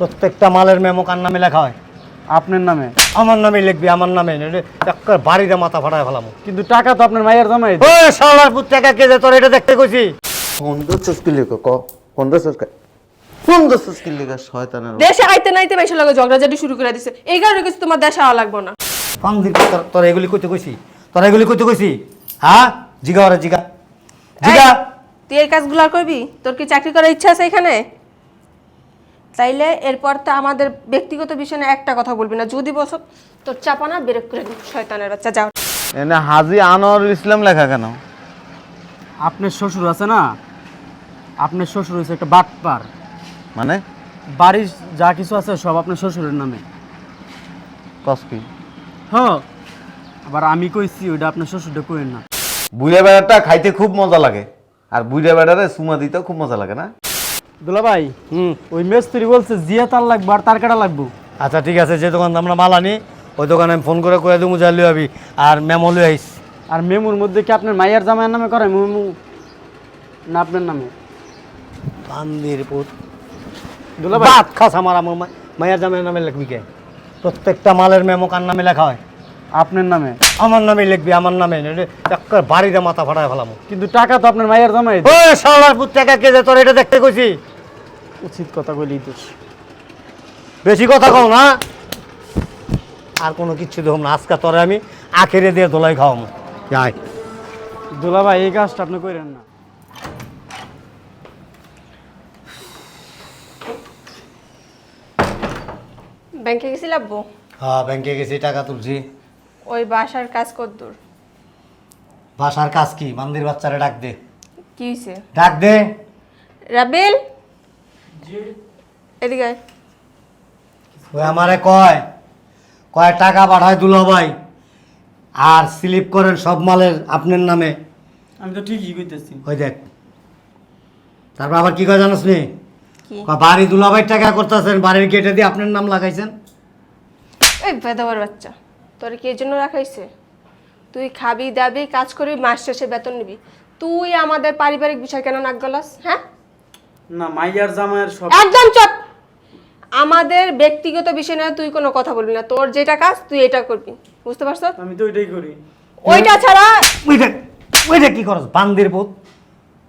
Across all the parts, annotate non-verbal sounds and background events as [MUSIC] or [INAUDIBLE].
প্রত্যেকটা মালের মেমো কার নামে লেখা হয়? আপনার নামে? আমার নামে লিখবি আমার নামে বাড়িতে মাথা ফাটায় ফেলাম। কিন্তু টাকা তো আপনার মায়ের জমাই ও শালার পুত টাকা কে তোর এটা দেখতে কইছি? চুস্কি লিখো ক? চুস্কি চুস্কি লিখা শয়তানের দেশে আইতে নাইতে বেশি লাগে ঝগড়াঝাটি শুরু করে দিছে। এই কারণে কিছু তোমার দেশে আওয়া লাগবে না। পুত, তোর- তোর এগুলি কইতে কইছি? তোর এগুলি কইতে কইছি? হ্যাঁ? জিগা ওরে জিগা। জিগা। তুই এই কাজগুলো করবি? তোর কি চাকরি করার ইচ্ছা আছে এখানে? তাইলে এরপর তো আমাদের ব্যক্তিগত বিষয় নিয়ে একটা কথা বলবি না। যদি বস তোর চাপানা বেরেক করে দিবি। শয়তানের বাচ্চা যাও। এনে হাজি আনোয়ার ইসলাম লেখা কেন? আপনার শ্বশুর আছে না? আপনার শ্বশুর হচ্ছে একটা বাটপার। মানে? বাড়ির যা কিছু আছে সব আপনার শ্বশুরের নামে। কসকি হ। আবার আমি কইছি ওইটা আপনার শ্বশুরটা কইেন না। বুড়া বেড়াটা খাইতে খুব মজা লাগে। আর বুড়া বেড়ারে সুমা দিতেও খুব মজা লাগে না? দুলা ভাই হুম। ওই মেস্ত্রি বলছে জিয়া তার লাগবে আর তার কাটা লাগবে? আচ্ছা ঠিক আছে যে দোকান আমরা মাল আনি ওই দোকানে আমি ফোন করে কয়ে দেবো যা লিয়ে আবি আর মেমো লিয়ে আইস। আর মেমুর মধ্যে কি আপনার মায়ের জামাইয়ের নামে করে মেমু? না আপনার নামে। কান্দির পুত। দুলা ভাই বাদ খাস আমার আমার মায়ের জামের নামে লিখবি কে? প্রত্যেকটা মালের মেমো কার নামে লেখা হয়? আপনার নামে? আমার নামে লিখবি আমার নামে। বাড়িতে মাথা ফাটায় ফেলাম। কিন্তু টাকা তো আপনার মায়ের জামাই ও শালার পুত টাকা কে তোর এটা দেখতে কইছি? উচিত কথা কইলেই তো বেশি কথা কও না। আর কোনো কিচ্ছু দেব না। আজকে তোরে আমি আখেরে দিয়ে দোলাই খাওয়াবো। যাই। দুলা ভাই এই কাজটা আপনি করেন না। ব্যাংকে গেছি লাগবো হ্যাঁ ব্যাংকে গেছি টাকা তুলছি। ওই বাসার কাজ কদ্দূর বাসার কাজ কি? মান্দির বাচ্চারে ডাক দে। কি হয়েছে ডাক দে। রাবেল? এদিকে ওই আমারে কয় কয় টাকা পাঠায় দুলো ভাই আর স্লিপ করেন সব মালের আপনার নামে। আমি তো ঠিকই কইতেছি। ওই দেখ তারপর আবার কি কয় জানোস নি? বাড়ি দুলাভাই টাকা করতেছেন বাড়ির গেটে দিয়ে আপনার নাম লাগাইছেন? এই বেদবার বাচ্চা তোর কি জন্য রাখাইছে? তুই খাবি দাবি কাজ করবি মাস শেষে বেতন নিবি। তুই আমাদের পারিবারিক বিষয় কেন নাক গলাস হ্যাঁ? না মাইয়ার জামাইয়ের সব একদম চুপ! আমাদের ব্যক্তিগত বিষয় নিয়ে তুই কোনো কথা বলবি না। তোর যেটা কাজ তুই এটা করবি। বুঝতে পারছ? আমি তো ওইটাই করি। ওইটা ছাড়া ওইটা ওইটা কি করস বান্দির পুত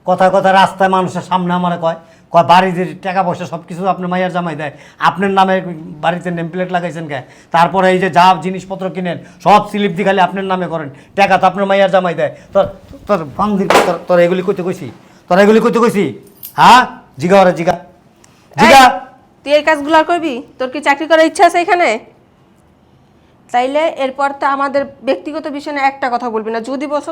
কথা কথা রাস্তায় মানুষের সামনে আমারে কয় কয় বাড়িতে টাকা পয়সা সব কিছু আপনার মাইয়ার জামাই দেয় আপনার নামে বাড়িতে নেম প্লেট লাগাইছেন কে? তারপরে এই যে যা জিনিসপত্র কিনেন সব স্লিপ দিয়ে খালি আপনার নামে করেন টাকা তো আপনার মাইয়ার জামাই দেয়। তোর তোর বান্দির তোর তোর এগুলি কইতে কইছি? তোর এগুলি কইতে কইছি? হ্যাঁ? জিগা ওরে জিগা। জিগা। তুই এই কাজগুলো আর করবি? তোর কি চাকরি করার ইচ্ছা আছে এখানে? তাইলে এরপর তো আমাদের ব্যক্তিগত বিষয় নিয়ে একটা কথা বলবি না। যদি বস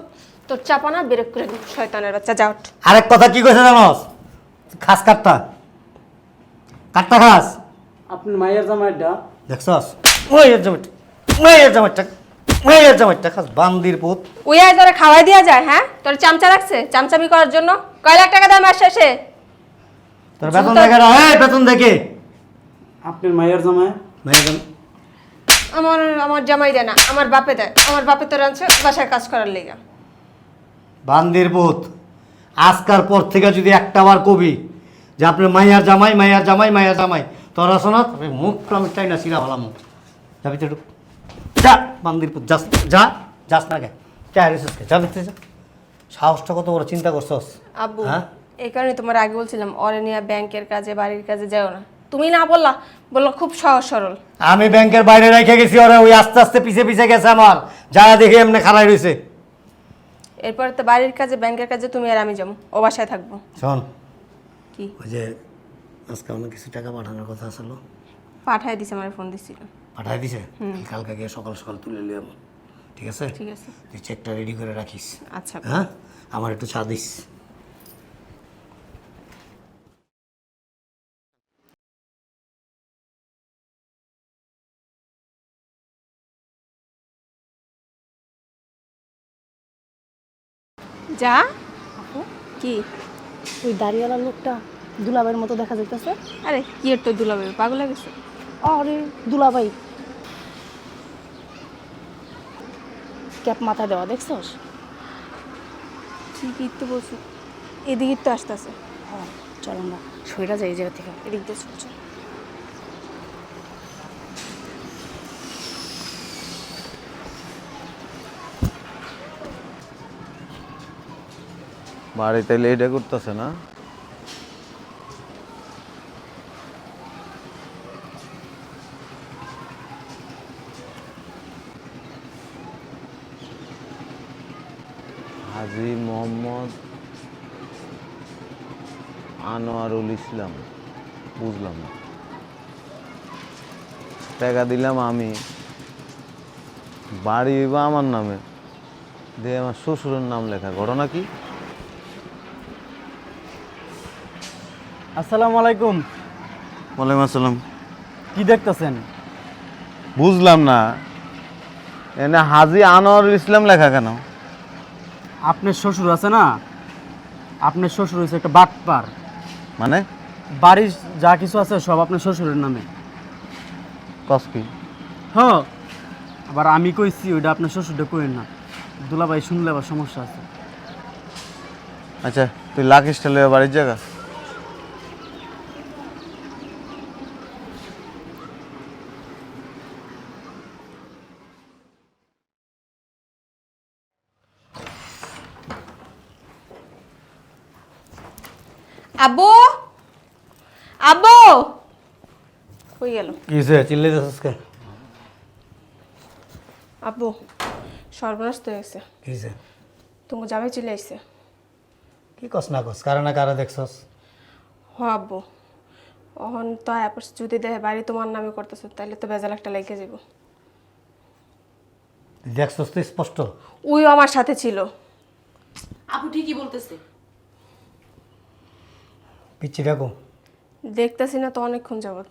তোর চাপানা বেরেক করে দিবি শয়তানের বাচ্চা যা ওঠ। আরেক কথা কি কইছে জানোস? খাস কাটটা। কাটটা খাস। আপনি মায়ের জামাইটা। দেখছস? ওই এর জামাইটা। ওই এর জামাইটা। ওই এর জামাইটা খাস বান্দির পুত। ওই আয় তোরা খাওয়াই দেওয়া যায় হ্যাঁ? তোর চামচা রাখছে? চামচামি করার জন্য? কয় লাখ টাকা দাম শেষে তোর বেতন দেখে না এই বেতন দেখে। আপনার মায়ের জামাই? আমার আমার জামাই দেয় না আমার বাপে দেয়। আমার বাপে তোর আনছে বাসায় কাজ করার লেগা। বান্দির পুত আজকার পর থেকে যদি একটা বার কবি যে আপনি মাইয়ার জামাই মাইয়ার জামাই মাইয়ার জামাই তোর আসো না? মুখ আমি চাই না সিরা ভালাম যাবি তো যা বান্দির পুত যাস। যা যাস না কে। চা রেসেস কে যাবি তো যা। সাহসটা কত বড় চিন্তা করছস? আব্বু। হ্যাঁ? এই কারণে তোমার আগে বলছিলাম অরেনিয়া ব্যাংকের কাজে বাড়ির কাজে যাও না। তুমি না বললা বলল খুব সহজ সরল। আমি ব্যাংকের বাইরে রেখে গেছি ওরা ওই আস্তে আস্তে পিছে পিছে গেছে আমার। যারা দেখে এমনি খারাই রয়েছে এরপরে তো বাড়ির কাজে ব্যাংকের কাজে তুমি আর আমি যাব ও বাসায় থাকব। শোন। কি? ওই যে আজকে অনেক কিছু টাকা পাঠানোর কথা আসলো। পাঠায় দিছে আমার ফোন দিছিল। পাঠাই দিছে? কালকে গিয়ে সকাল সকাল তুলে নিলাম ঠিক আছে? ঠিক আছে। তুই চেকটা রেডি করে রাখিস। আচ্ছা। হ্যাঁ? আমার একটু চা দিস। যা। কি? ওই দাড়িওয়ালা লোকটা দুলাভাইয়ের মতো দেখা যাইতেছে। আরে কি এর তো দুলাবে পাগল হয়ে গেছে। আরে দুলাভাই। ক্যাপ মাথা দেওয়া দেখছস? ঠিকই তো বলছো। এদিকে তো আসতেছে। চল আমরা সইরা যাই এই জায়গা থেকে। এদিক দিয়ে চলছে বাড়ি তাইলে এটা করতেছে না। হাজি মোহাম্মদ আনোয়ারুল ইসলাম, বুঝলাম না। টাকা দিলাম আমি। বাড়ি বা আমার নামে। দিয়ে আমার শ্বশুরের নাম লেখা। ঘটনা কি? আসসালামু আলাইকুম। ওয়ালাইকুম আসসালাম। কি দেখতেছেন? বুঝলাম না। এনে হাজি আনোয়ারুল ইসলাম লেখা কেন? আপনার শ্বশুর আছে না? আপনার শ্বশুর হয়েছে একটা বাটপার। মানে? বাড়ির যা কিছু আছে সব আপনার শ্বশুরের নামে। কস কি? হ। আবার আমি কইছি ওইটা আপনার শ্বশুরটা কইেন না। দুলাভাই শুনলে আবার সমস্যা আছে। আচ্ছা তুই লাকিসটা লয়ে বাড়ির জায়গা আব্বু আব্বু কই গেল। কি হয়েছে? চিল্লাইতেছিস কে আব্বু সর্বনাশ তো হয়ে হয়েছে? তুমি জামাই চলে আসছে কি কস না কস? কারা না কারা দেখছস? হ আব্বু। অহন তো আয়াপর যদি দেহে বাড়ি তোমার নামে করতেছে তাহলে তো বেজাল একটা লেগে যাব দেখছস তো স্পষ্ট? ওই আমার সাথে ছিল। আপু ঠিকই বলতেছে। পিচ্ছি ডাকো দেখতেছি না তো অনেকক্ষণ যাবত।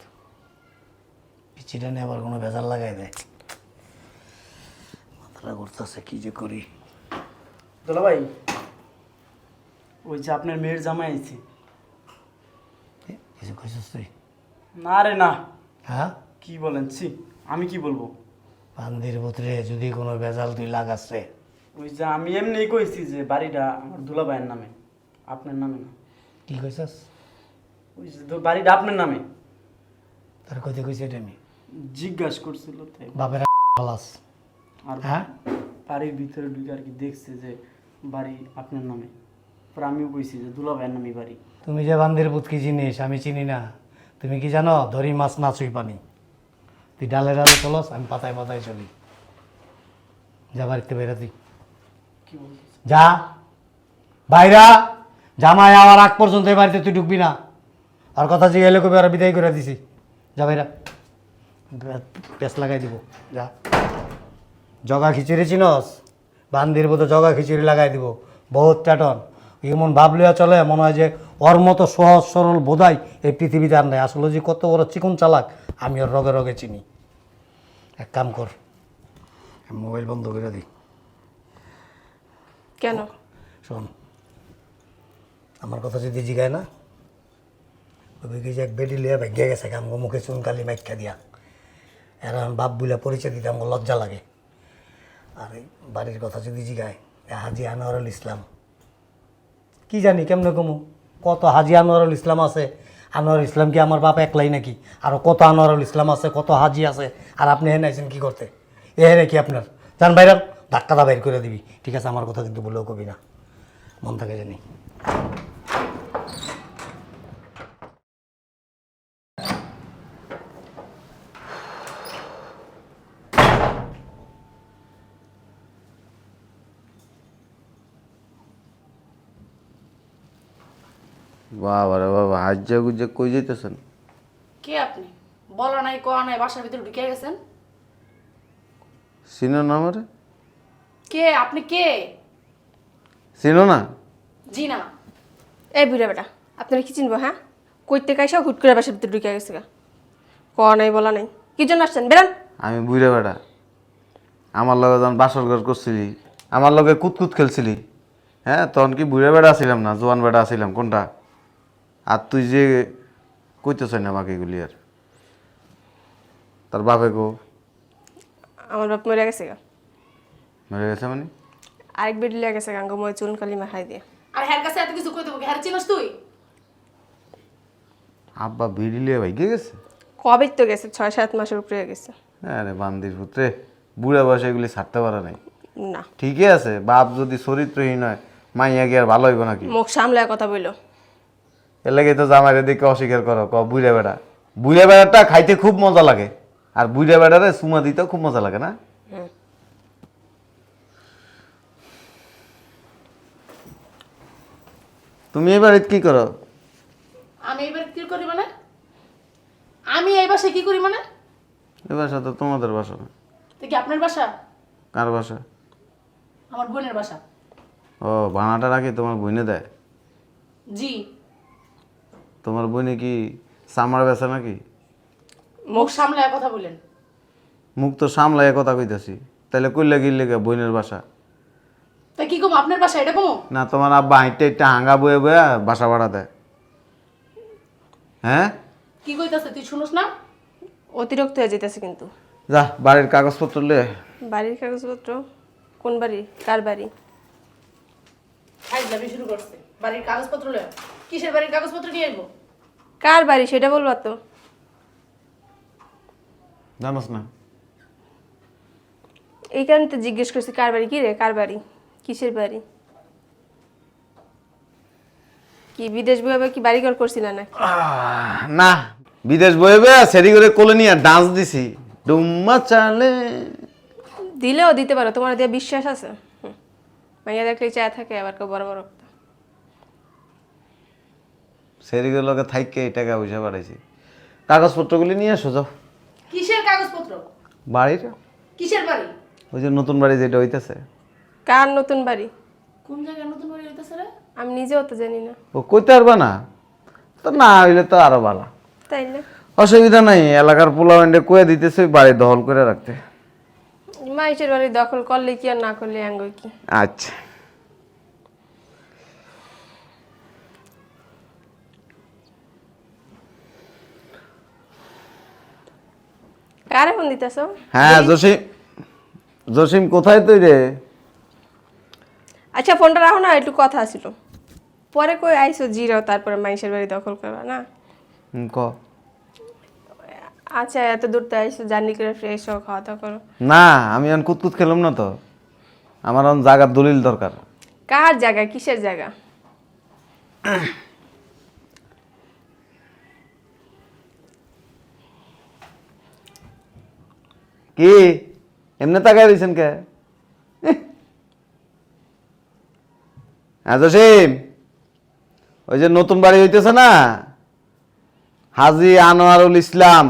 পিচ্ছিটা নিয়ে আবার কোনো ভেজাল লাগাই দেয়। মাথাটা ঘুরতেছে কি যে করি। দুলাভাই ওই যে আপনার মেয়ের জামাই এ, কিছু কইছিস তুই? না রে না। হ্যাঁ? কি বলেন? ছি আমি কি বলব? বান্দির পুত্রে যদি কোনো ভেজাল তুই লাগাচ্ছে ওই যে আমি এমনি কইছি যে বাড়িটা আমার দুলাভাইয়ের নামে। আপনার নামে না। কি কইছস? ওই যে বাড়িটা আপনার নামে। তার কথা কইছি এটা আমি। জিজ্ঞাসা করছিল তাই বাপের খালাস আর হ্যাঁ? বাড়ির ভিতরে ঢুকে আর কি দেখছে যে বাড়ি আপনার নামে। পরে আমিও কইছি যে দুলাভাইয়ের নামে বাড়ি। তুমি যে বান্দির পুত কি জিনিস আমি চিনি না। তুমি কি জানো ধরি মাছ না ছুঁই পানি। তুই ডালে ডালে চলস আমি পাতায় পাতায় চলি। যা বাড়িতে বেরা তুই কি বলতেছে যা। বাইরা জামাই আবার আগ পর্যন্ত এই বাড়িতে তুই ঢুকবি না। আর কথা জিগাইলে কবি আর বিদায় করে দিছি। যা বাইরা পেস লাগাই দিব। যা। জগা খিচুড়ি চিনস? বান্দির মতো জগা খিচুড়ি লাগাই দিব। বহুত প্যাটন। এমন ভাবলিয়া চলে মনে হয় যে ওর মতো সহজ সরল বোধাই এই পৃথিবীতে আর নাই। আসলে যে কত বড় চিকন চালাক আমি ওর রগে রগে চিনি। এক কাম কর মোবাইল বন্ধ করে দিই কেন? শোন। আমার কথা যদি জিগায় না ওই যে এক বেডি লিয়া ভাগ্যে গেছে কাম মুখে চুনকালি মাইকা দিয়া। এরা বাপ বুলা পরিচয় দিতে আমার লজ্জা লাগে। আর বাড়ির কথা যদি জিগায় হাজি আনোয়ারুল ইসলাম। কি জানি, কেমনে কমু? কত হাজি আনোয়ারুল ইসলাম আছে? আনোয়ারুল ইসলাম কি আমার বাপ একলাই নাকি? আরও কত আনোয়ারুল ইসলাম আছে? কত হাজি আছে? আর আপনি হেন আইছেন কি করতে? এ হেনে কি আপনার? জান বাইরে ধাক্কাটা বাইর করে দিবি। ঠিক আছে, আমার কথা কিন্তু বলেও কবি না। মন থাকে জানি। বাবা রে বাবা হাজ্জা গুজ্জা কই যাইতেছেন? কে আপনি? বলা নাই কোয়া নাই বাসার ভিতরে ঢুকে গেছেন? চিনো না আমারে? কে? আপনি কে? চিনো না? জি না। এই বুড়া বেটা আপনারা কি চিনবো হ্যাঁ? কইতে কাইসা হুট করে বাসার ভিতরে ঢুকে গেছে গা। ক নাই বলা নাই। কি জন্য আসছেন? বেরান। আমি বুড়ে বেড়া আমার লগে যখন বাসর ঘর করছিলি আমার লগে কুতকুত খেলছিলি হ্যাঁ? তখন কি বুড়ে বেড়া ছিলাম না জোয়ান বেড়া ছিলাম কোনটা? তুই যে কইতেছ না আমাকে এগুলি আর তার বাপে গো আমার বাপ মরে গেছে গা। মেরে গেছে মানে? আরেক বেড লিয়া গেছে গাঙ্গ মই চুন কালি মাখাই দিয়ে। আর হ্যার কাছে এত কিছু কই দেবো? হ্যার চিনস তুই? আব্বা বিড়ি লিয়ে ভাই গেছে? কবে তো গেছে? ছয় সাত মাসের উপরে গেছে। হ্যাঁ রে বান্দির পুত্রে বুড়া বয়সে এগুলি ছাড়তে পারে নাই। না। ঠিকই আছে বাপ যদি চরিত্রহীন হয় মাইয়া কি আর ভালো হইব নাকি? মুখ সামলায় কথা বলল এর লাগে তো জামাইরে দিকে অস্বীকার করো ক বুড়ে বেড়া। বুড়ে বেড়াটা খাইতে খুব মজা লাগে আর বুড়ে বেড়ারে সুমা দিতেও খুব মজা লাগে না? তুমি এবার কি করো? আমি এবার কি করি মানে? আমি এই বাসায় কি করি মানে? এ বাসা তো তোমাদের বাসা না। তো কি আপনার বাসা? কার বাসা? আমার বোনের বাসা। ও ভাড়াটা রাখি তোমার বইনে দেয়? জি। তোমার বইনে কি সামার বেচা নাকি? মুখ সামলায় কথা বলেন। মুখ তো সামলাই কথা কইতাছি। তাহলে কইলে গিললে গে বইনের বাসা? তা কি কম আপনার বাসা এটা কমো? না তোমার আব্বা হাইটে হাইটে হাঙ্গা বয়ে বয়ে বাসা ভাড়া দেয়। হ্যাঁ? কি কইতাছে তুই শুনোস না? অতিরিক্ত হয়ে যেতেছে কিন্তু। যা বাড়ির কাগজপত্র লে। বাড়ির কাগজপত্র? কোন বাড়ি? কার বাড়ি? যাবি শুরু করছে। বাড়ির কাগজপত্র লয়। কিসের বাড়ির কাগজপত্র নিয়ে আসব কার বাড়ি সেটা বলবা তো? জানোস না। এই কারণে তো জিজ্ঞেস করছি কার বাড়ি? কি রে? কার বাড়ি? কিসের বাড়ি? কি বিদেশ বিভাবে কি বাড়ি ঘর করছিলা না না বিদেশ বয়ে সেরি করে কোলে নিয়ে ডান্স দিছি। ডুম্মা চালে। দিলেও দিতে পারো তোমার দিয়ে বিশ্বাস আছে। মাইয়া দেখলে চায় থাকে আবার কেউ বড় বড় করে থাইকে এই টাকা পয়সা বাড়াইছি কাগজপত্রগুলি নিয়ে এসো যাও। কিসের কাগজপত্র? বাড়ির? কিসের বাড়ি? ওই যে নতুন বাড়ি যেটা হইতেছে। কার নতুন বাড়ি? কোন জায়গায় নতুন বাড়ি হইতেছে রে? আমি নিজেও তো জানি না। ও কইতে পারবা না? তো না হইলে তো আরও ভালো। তাই না অসুবিধা নাই এলাকার পোলামেন্টে কয়ে দিতেছে বাড়ি দখল করে রাখতে। মাইশের বাড়ি দখল করলে কি আর না করলে আঙ্গ কি? আচ্ছা। কারে ফোন দিতেছ? হ্যাঁ জসিম জসিম কোথায় তুই রে? আচ্ছা ফোনটা রাখো না একটু কথা ছিল পরে কই আইসো জিরাও তারপরে মাইশের বাড়ি দখল করবা না? ক? আচ্ছা এত দূর তো আইসো জার্নি করে ফ্রেশ হও খাওয়া দাওয়া করো। না আমি এখন কুতকুত খেলাম না তো। আমার এখন জায়গার দলিল দরকার। কার জায়গা কিসের জায়গা [COUGHS] কি? এমনি তাকাই দিয়েছেন কে? হ্যাঁ জসিম। ওই যে নতুন বাড়ি হইতেছে না? হাজি আনোয়ারুল ইসলাম।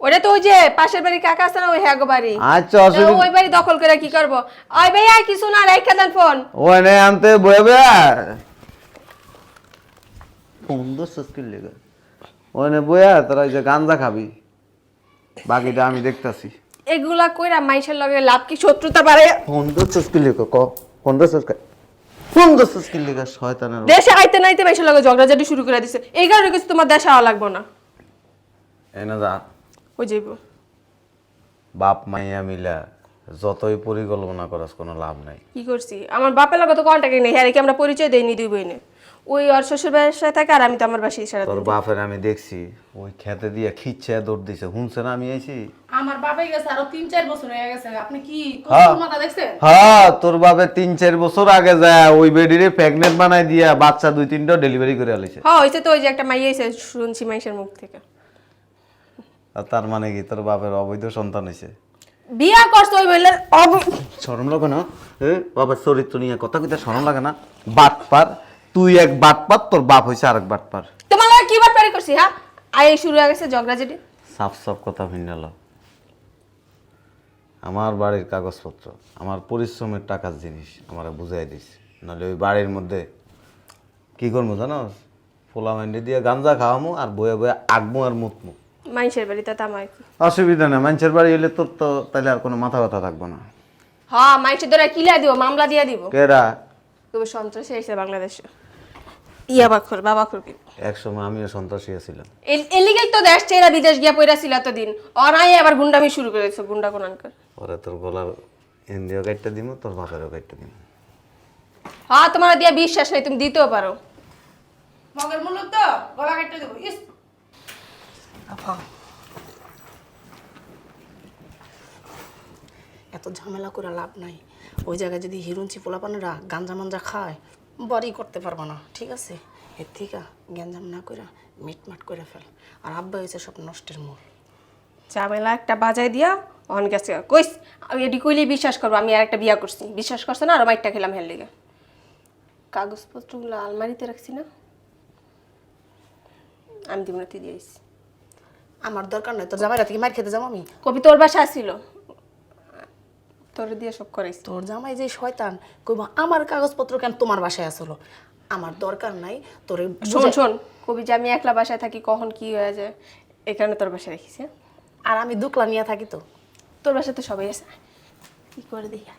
ওটা তো ওই যে পাশের বাড়ি কাকা আছে না ওই হ্যাগো বাড়ি? আচ্ছা অসুবিধা ওই বাড়ি দখল করে কি করব? ওই ভাইয়া কিছু না রেখে দেন ফোন। ওখানে আনতে বয়ে বয়ে। সুন্দর সুস্কিল লেগে। ওখানে বয়া তোরা ওই যে গাঞ্জা খাবি। বাকিটা আমি দেখতাছি। এগুলা কইরা মাইশের লগে লাভ কি? শত্রুতা বাড়ে। সুন্দর সুস্কিল লেগে ক সুন্দর সুস্কিল সুন্দর সুস্কিল লেগে শয়তানের দেশে আইতে নাইতে মাইশের লগে ঝগড়াঝাটি শুরু করে দিছে। এই কারণে কিছু তোমার দেশে আওয়া লাগবো না। এনে যা। ওই যাইব? বাপ মাইয়া মিলা যতই পরিকল্পনা করাস কোনো লাভ নাই। কি করছি? আমার বাপের লগে তো কন্ট্যাক্ট নেই। হ্যাঁ কি আমরা পরিচয় দেইনি দুই বইনে। ওই ওর শ্বশুর বাসায় থাকে আর আমি তো আমার বাসায় সারা তোর বাপের আমি দেখছি ওই খেতে দিয়ে খিচ্ছে দৌড় দিছে। শুনছে না আমি আইছি? আমার বাবাই গেছে আরও তিন চার বছর হয়ে গেছে। আপনি কি হ্যাঁ। কত মাথা দেখছেন? হ্যাঁ তোর বাপে তিন চার বছর আগে যায় ওই বেডিরে প্রেগনেন্ট বানাই দিয়া বাচ্চা দুই তিনটা ডেলিভারি করে আলিছে। হ্যাঁ হয়েছে তো ওই যে একটা মাইয়া হয়েছে শুনছি মাইশের মুখ থেকে। আর তার মানে কি? তোর বাপের অবৈধ সন্তান হয়েছে। বিয়া করছে ওই মহিলার অব- শরম লাগে না? এ বাবার চরিত্র নিয়ে কথা কইতে শরম লাগে না? বাটপার তুই এক বাটপার তোর বাপ হয়েছে আরেক বাটপার তোমার লগে কি বাটপারি করছি হ্যাঁ? আই শুরু হয়ে গেছে ঝগড়াঝাটি সাফ সাফ কথা ভিন্নাল আমার বাড়ির কাগজপত্র আমার পরিশ্রমের টাকার জিনিস আমার বুঝাই দিস নাহলে ওই বাড়ির মধ্যে কি করব জানো? পোলা মাইন্ডে দিয়ে গাঞ্জা খাওয়ামো আর বয়ে বয়ে আঁকবো আর মুতমু। মাইশের বাড়িতে তামাই কি? অসুবিধা নেই মানুষের বাড়ি হলে তোর তো তাহলে আর কোনো মাথা ব্যথা থাকব না। হ্যাঁ মাইশের ধরে কিলা দিব মামলা দিয়ে দিব। কেরা? তবে সন্ত্রাসী এসে বাংলাদেশে। ইয়া বাখর বাবা খর এক সময় আমিও সন্ত্রাসী ছিলাম। এলিগেই তো দেশ ছেড়ে বিদেশ গিয়া পইরা ছিল এতদিন। অনাই আবার গুন্ডামি শুরু করেছে গুন্ডা কোনানকার পরে তোর গলার হিন্দিও কাটতে দিব তোর বাপেরও কাটতে দিব হ্যাঁ তোমার দিয়া বিশ্বাস নেই তুমি দিতেও পারো। মগের মূল্য তো গলা কেটে দেবো। ইস! এত ঝামেলা করে লাভ নাই। ওই জায়গায় যদি হিরুঞ্চি পোলাপানেরা গাঞ্জা মাঞ্জা খায় বাড়ি করতে পারব না ঠিক আছে? এর থেকে গ্যাঞ্জাম না করে মিটমাট করে ফেল। আর আব্বা হয়েছে সব নষ্টের মূল। ঝামেলা একটা বাজায় দিয়া অন গেছে। কইস আমি এটি কইলেই বিশ্বাস করব আমি আর একটা বিয়া করছি। বিশ্বাস করছে না আর মাইটটা খেলাম হেল লিগে। কাগজপত্রগুলো আলমারিতে রাখছি না? আমি দিব না তুই দিয়েছি আমার দরকার নয় তোর জামাইরা থেকে মার খেতে যাব আমি? কবি তোর বাসা আসছিল তোর দিয়ে সব করাইছি। তোর জামাই যে শয়তান কইব আমার কাগজপত্র কেন তোমার বাসায় আসলো? আমার দরকার নাই তোর শোন শোন। কবি যে আমি একলা বাসায় থাকি কখন কি হয়ে যায় এখানে তোর বাসায় রাখিস হ্যাঁ? আর আমি দুকলা নিয়ে থাকি তো। তোর বাসায় তো সবাই আছে। কি করে দেখি?